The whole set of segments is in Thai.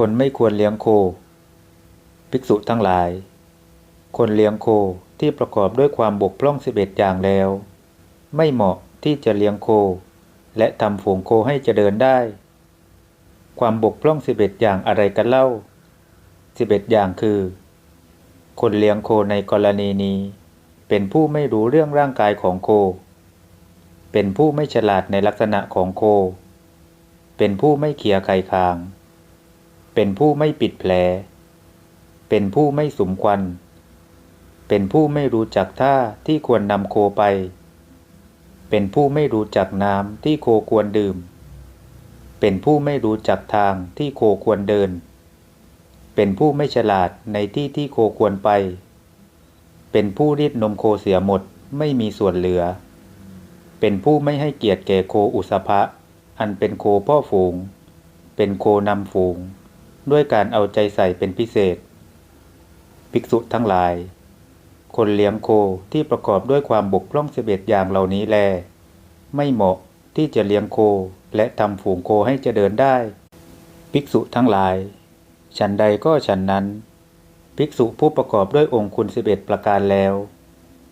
คนไม่ควรเลี้ยงโค ภิกษุทั้งหลาย คนเลี้ยงโคที่ประกอบด้วยความบกพร่องสิบเอ็ดอย่างแล้ว ไม่เหมาะที่จะเลี้ยงโค และทำฝูงโคให้เจริญได้ ความบกพร่องสิบเอ็ดอย่างอะไรกันเล่าสิบเอ็ดอย่างคือ คนเลี้ยงโคในกรณีนี้ เป็นผู้ไม่รู้เรื่องร่างกายของโค เป็นผู้ไม่ฉลาดในลักษณะของโค เป็นผู้ไม่เขี่ยไข่คาง เป็นผู้ไม่ปิดแผล เป็นผู้ไม่สุมควัน เป็นผู้ไม่รู้จักท่าที่ควรนำโคไป เป็นผู้ไม่รู้จักน้ำที่โคควรดื่ม เป็นผู้ไม่รู้จักทางที่โคควรเดิน เป็นผู้ไม่ฉลาดในที่ที่โคควรไป เป็นผู้รีดนมโคเสียหมดไม่มีส่วนเหลือ เป็นผู้ไม่ให้เกียรติแก่โคอุสภะอันเป็นโคพ่อฝูง เป็นโคนำฝูง ด้วยการเอาใจใส่เป็นพิเศษ ภิกษุทั้งหลาย คนเลี้ยงโคที่ประกอบด้วยความบกพร่องเสบเอ็ดอย่างเหล่านี้แล ไม่เหมาะที่จะเลี้ยงโคและทำฝูงโคให้เจริญได้ ภิกษุทั้งหลาย ฉันใดก็ฉันนั้น ภิกษุผู้ประกอบด้วยองค์คุณสิบเอ็ดประการแล้ว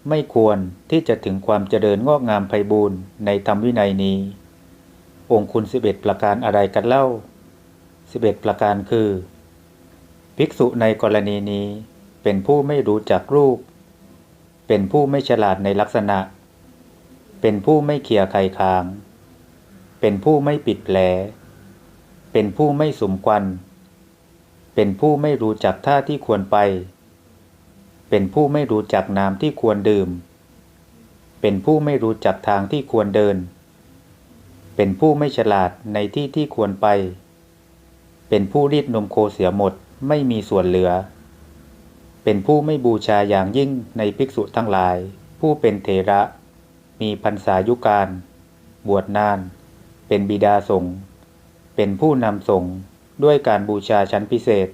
ไม่ควรที่จะถึงความเจริญงอกงามไพบูรณ์ในธรรมวินัยนี้ องค์คุณสิบเอ็ดประการอะไรกันเล่า สิบเอ็ดประการคือ ภิกษุในกรณีนี้เป็นผู้ไม่รู้จักรูป เป็นผู้ไม่ฉลาดในลักษณะ เป็นผู้ไม่เขี่ยไข่คาง เป็นผู้ไม่ปิดแผล เป็นผู้ไม่สมควัน เป็นผู้ไม่รู้จักท่าที่ควรไป เป็นผู้ไม่รู้จักน้ำที่ควรดื่ม เป็นผู้ไม่รู้จักทางที่ควรเดิน เป็นผู้ไม่ฉลาดในที่ที่ควรไป เป็นผู้รีดนมโคเสียหมดไม่มีส่วนเหลือ เป็นผู้ไม่บูชาอย่างยิ่งในภิกษุทั้งหลาย ผู้เป็นเถระ มีพรรษายุการ บวชนาน เป็นบิดาสงฆ์เป็นผู้นำสงฆ์ด้วยการบูชาชั้นพิเศษ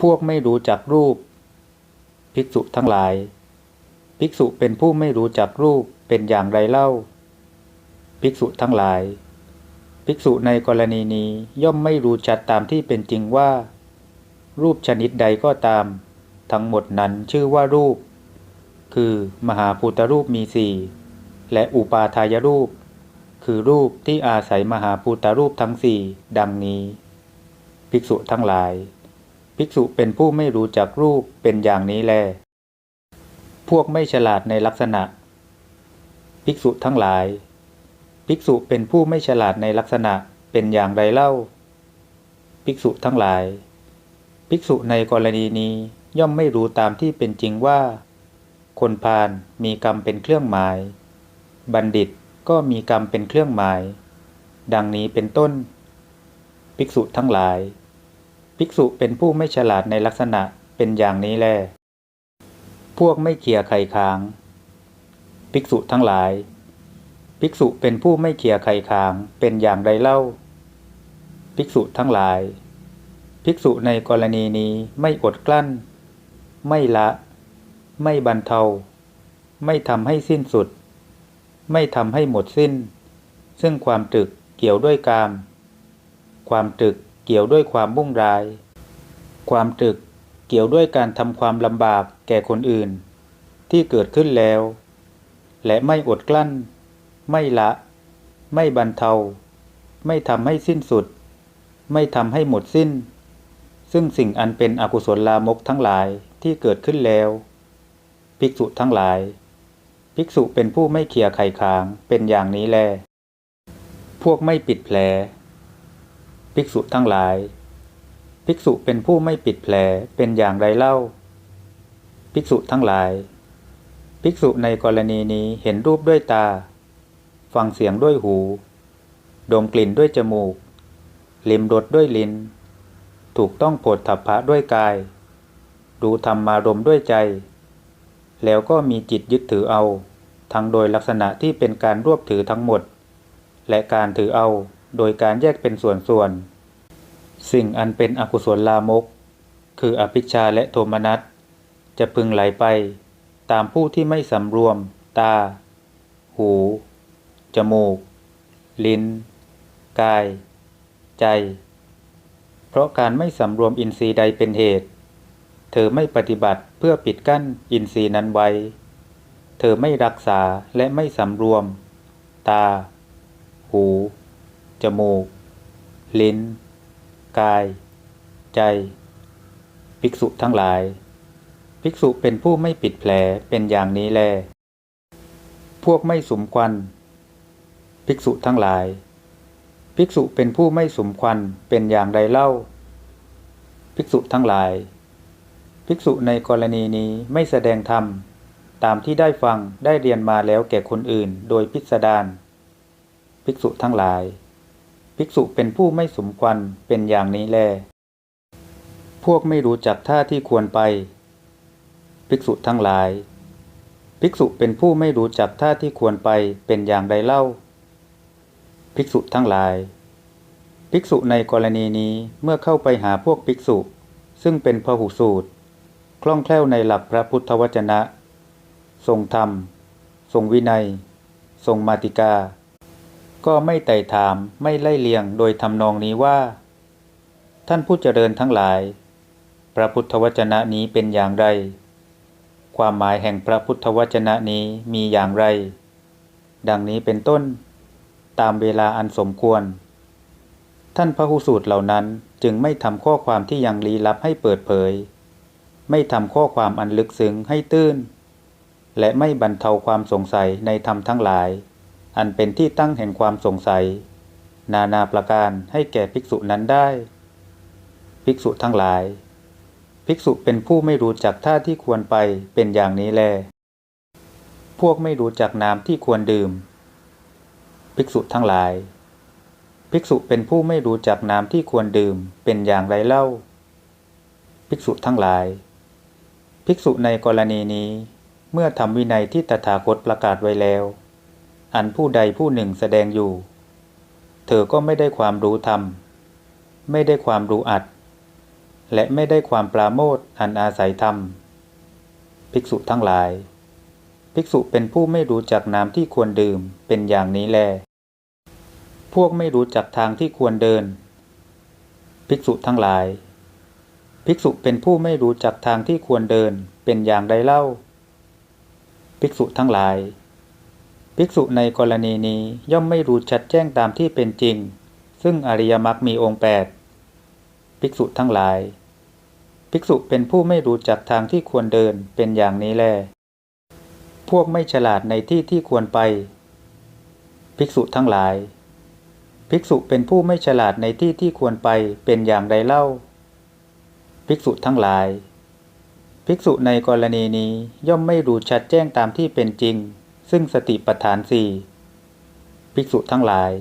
พวกไม่รู้จักรูป ภิกษุทั้งหลาย ภิกษุเป็นผู้ไม่รู้จักรูปเป็นอย่างไรเล่า ภิกษุทั้งหลาย ภิกษุในกรณีนี้ย่อมไม่รู้ชัดตามที่เป็นจริงว่า รูปชนิดใดก็ตาม ทั้งหมดนั้นชื่อว่ารูป คือมหาภูตรูปมีสี่และอุปาทายรูป คือรูปที่อาศัยมหาภูตรูปทั้งสี่ดังนี้ ภิกษุทั้งหลาย ภิกษุเป็นผู้ไม่รู้จักรูปเป็นอย่างนี้แล พวกไม่ฉลาดในลักษณะ ภิกษุทั้งหลาย ภิกษุเป็นผู้ไม่ฉลาดในลักษณะเป็นอย่างไรเล่า ภิกษุทั้งหลาย ภิกษุในกรณีนี้ย่อมไม่รู้ตามที่เป็นจริงว่า คนพาลมีกรรมเป็นเครื่องหมาย บัณฑิตก็มีกรรมเป็นเครื่องหมาย ดังนี้เป็นต้น ภิกษุทั้งหลาย ภิกษุเป็นผู้ไม่ฉลาดในลักษณะเป็นอย่างนี้แล พวกไม่เขี่ยไข่ค้าง ภิกษุทั้งหลาย ภิกษุเป็นผู้ไม่เขี่ยไข่ค้างเป็นอย่างไรเล่า ภิกษุทั้งหลาย ภิกษุในกรณีนี้ไม่อดกลั้น ไม่ละ ไม่บรรเทา ไม่ทำให้สิ้นสุด ไม่ทำให้หมดสิ้น ซึ่งความตรึกเกี่ยวด้วยกาม ความตรึกเกี่ยวด้วยความมุ่งร้าย ความตรึกเกี่ยวด้วยการทำความลำบากแก่คนอื่น ที่เกิดขึ้นแล้ว และไม่อดกลั้น ไม่ละ ไม่บรรเทา ไม่ทำให้สิ้นสุด ไม่ทำให้หมดสิ้น ซึ่งสิ่งอันเป็นอกุศลลามกทั้งหลายที่เกิดขึ้นแล้ว ภิกษุทั้งหลาย ภิกษุเป็นผู้ไม่เขี่ยไข่คางเป็นอย่างนี้แล พวกไม่ปิดแผล ภิกษุทั้งหลาย ภิกษุเป็นผู้ไม่ปิดแผลเป็นอย่างไรเล่า ภิกษุทั้งหลาย ภิกษุในกรณีนี้เห็นรูปด้วยตา ฟังเสียงด้วยหู ดมกลิ่นด้วยจมูก ลิ้มรสด้วยลิ้น ถูกต้องโผฏฐัพพะด้วยกายรู้ธรรมารมด้วยใจ แล้วก็มีจิตยึดถือเอา ทั้งโดยลักษณะที่เป็นการรวบถือทั้งหมด และการถือเอาโดยการแยกเป็นส่วนๆ สิ่งอันเป็นอกุศลลามก คืออภิชาและโทมนัส จะพึงไหลไป ตามผู้ที่ไม่สำรวม ตา หู จมูก ลิ้น กาย ใจ เพราะการไม่สำรวมอินทรีย์ใดเป็นเหตุ เธอไม่ปฏิบัติเพื่อปิดกั้นอินทรีย์นั้นไว้ เธอไม่รักษาและไม่สำรวม ตา หู จมูก ลิ้น กาย ใจ ภิกษุทั้งหลาย ภิกษุเป็นผู้ไม่ปิดแผลเป็นอย่างนี้แล พวกไม่สมควัน ภิกษุทั้งหลาย ภิกษุเป็นผู้ไม่สมควันเป็นอย่างไรเล่า ภิกษุทั้งหลาย ภิกษุในกรณีนี้ไม่แสดงธรรม ตามที่ได้ฟังได้เรียนมาแล้วแก่คนอื่น โดยพิสดารภิกษุทั้งหลาย ภิกษุเป็นผู้ไม่สมควันเป็นอย่างนี้แล พวกไม่รู้จักท่าที่ควรไป ภิกษุทั้งหลาย ภิกษุเป็นผู้ไม่รู้จักท่าที่ควรไปเป็นอย่างไรเล่า ภิกษุทั้งหลาย ภิกษุในกรณีนี้เมื่อเข้าไปหาพวกภิกษุ ซึ่งเป็นพหุสูตร คล่องแคล่วในหลักพระพุทธวจนะ ทรงธรรม ทรงวินัย ทรงมาติกา ก็ไม่ไต่ถามไม่ไล่เลียงโดยทำนองนี้ว่า ท่านผู้เจริญทั้งหลาย พระพุทธวจนะนี้เป็นอย่างไร ความหมายแห่งพระพุทธวจนะนี้มีอย่างไร ดังนี้เป็นต้น ตามเวลาอันสมควร ท่านพระหุสูตรเหล่านั้นจึงไม่ทำข้อความที่ยังลี้ลับให้เปิดเผย ไม่ทำข้อความอันลึกซึ้งให้ตื้น และไม่บรรเทาความสงสัยในธรรมทั้งหลาย อันเป็นที่ตั้งแห่งความสงสัย นานาประการให้แก่ภิกษุนั้นได้ ภิกษุทั้งหลาย ภิกษุเป็นผู้ไม่รู้จักท่าที่ควรไปเป็นอย่างนี้แล พวกไม่รู้จักน้ำที่ควรดื่ม ภิกษุทั้งหลาย ภิกษุเป็นผู้ไม่รู้จักน้ำที่ควรดื่มเป็นอย่างไรเล่า ภิกษุทั้งหลาย ภิกษุในกรณีนี้ เมื่อทำวินัยที่ตถาคตประกาศไว้แล้ว อันผู้ใดผู้หนึ่งแสดงอยู่ เธอก็ไม่ได้ความรู้ธรรม ไม่ได้ความรู้อัด และไม่ได้ความปราโมทอันอาศัยธรรม ภิกษุทั้งหลาย ภิกษุเป็นผู้ไม่รู้จักน้ำที่ควรดื่มเป็นอย่างนี้แล พวกไม่รู้จักทางที่ควรเดิน ภิกษุทั้งหลาย ภิกษุเป็นผู้ไม่รู้จักทางที่ควรเดินเป็นอย่างไรเล่า ภิกษุทั้งหลาย ภิกษุในกรณีนี้ย่อมไม่รู้ชัดแจ้งตามที่เป็นจริง ซึ่งอริยมรรคมีองค์แปดภิกษุทั้งหลาย ภิกษุเป็นผู้ไม่รู้จักทางที่ควรเดินเป็นอย่างนี้แล พวกไม่ฉลาดในที่ที่ควรไป ภิกษุทั้งหลาย ภิกษุเป็นผู้ไม่ฉลาดในที่ที่ควรไปเป็นอย่างไรเล่า ภิกษุทั้งหลาย ภิกษุในกรณีนี้ย่อมไม่รู้ชัดแจ้งตามที่เป็นจริง ซึ่งสติปัฏฐานสี่ภิกษุทั้งหลาย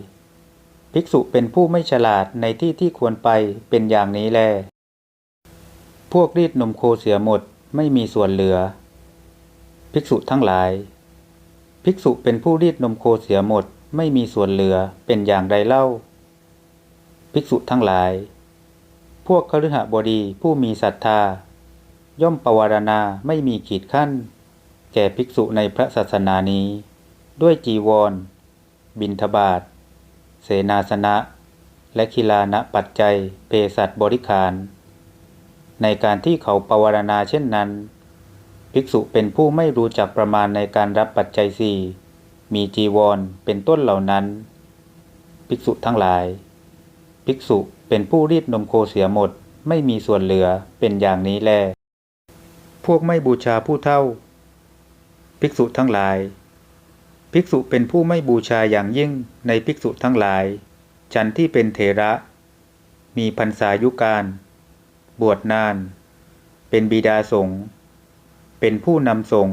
ภิกษุเป็นผู้ไม่ฉลาดในที่ที่ควรไปเป็นอย่างนี้แล พวกรีดนมโคเสียหมดไม่มีส่วนเหลือ ภิกษุทั้งหลาย ภิกษุเป็นผู้รีดนมโคเสียหมดไม่มีส่วนเหลือเป็นอย่างไรเล่า ภิกษุทั้งหลาย พวกคฤหบดีผู้มีศรัทธา ย่อมปวารณาไม่มีขีดขั้น แก่ภิกษุในพระศาสนานี้ ด้วยจีวร บิณฑบาตเสนาสนะ และคิลานะปัจจัยเภสัชบริขาร ในการที่เขาปวารณาเช่นนั้น ภิกษุเป็นผู้ไม่รู้จักประมาณในการรับปัจจัยสี่มีจีวรเป็นต้นเหล่านั้น ภิกษุทั้งหลาย ภิกษุเป็นผู้รีดนมโคเสียหมดไม่มีส่วนเหลือเป็นอย่างนี้แล พวกไม่บูชาผู้เท่า ภิกษุทั้งหลาย ภิกษุเป็นผู้ไม่บูชาอย่างยิ่งในภิกษุทั้งหลาย ฉันที่เป็นเถระ มีพรรษายุการ บวชนาน เป็นบิดาสงฆ์ เป็นผู้นำส่ง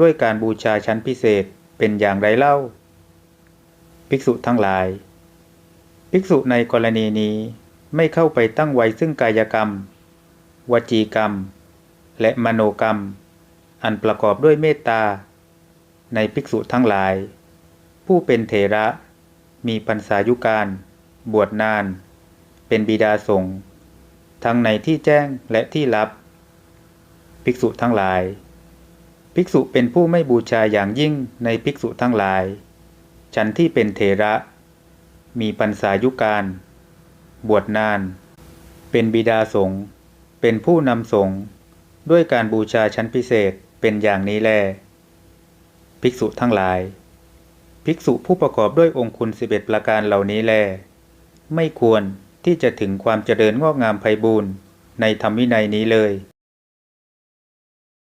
ด้วยการบูชาชั้นพิเศษเป็นอย่างไรเล่า ภิกษุทั้งหลาย ภิกษุในกรณีนี้ไม่เข้าไปตั้งไว้ซึ่งกายกรรม วจีกรรม และมโนกรรม อันประกอบด้วยเมตตา ในภิกษุทั้งหลาย ผู้เป็นเถระ มีพรรษายุการ บวชนาน เป็นบิดาสงฆ์ทั้งในที่แจ้งและที่ลับ ภิกษุทั้งหลาย ภิกษุเป็นผู้ไม่บูชาอย่างยิ่งในภิกษุทั้งหลาย ฉันที่เป็นเถระ มีพรรษายุการ บวชนานเเป็นบิดาสงฆ์เป็นผู้นำสงฆ์ด้วยการบูชาชั้นพิเศษเป็นอย่างนี้แล ภิกษุทั้งหลาย ภิกษุผู้ประกอบด้วยองค์คุณสิบเอ็ดประการเหล่านี้แล ไม่ควรที่จะถึงความเจริญงอกงามไพบูรณ์ในธรรมวินัยนี้เลย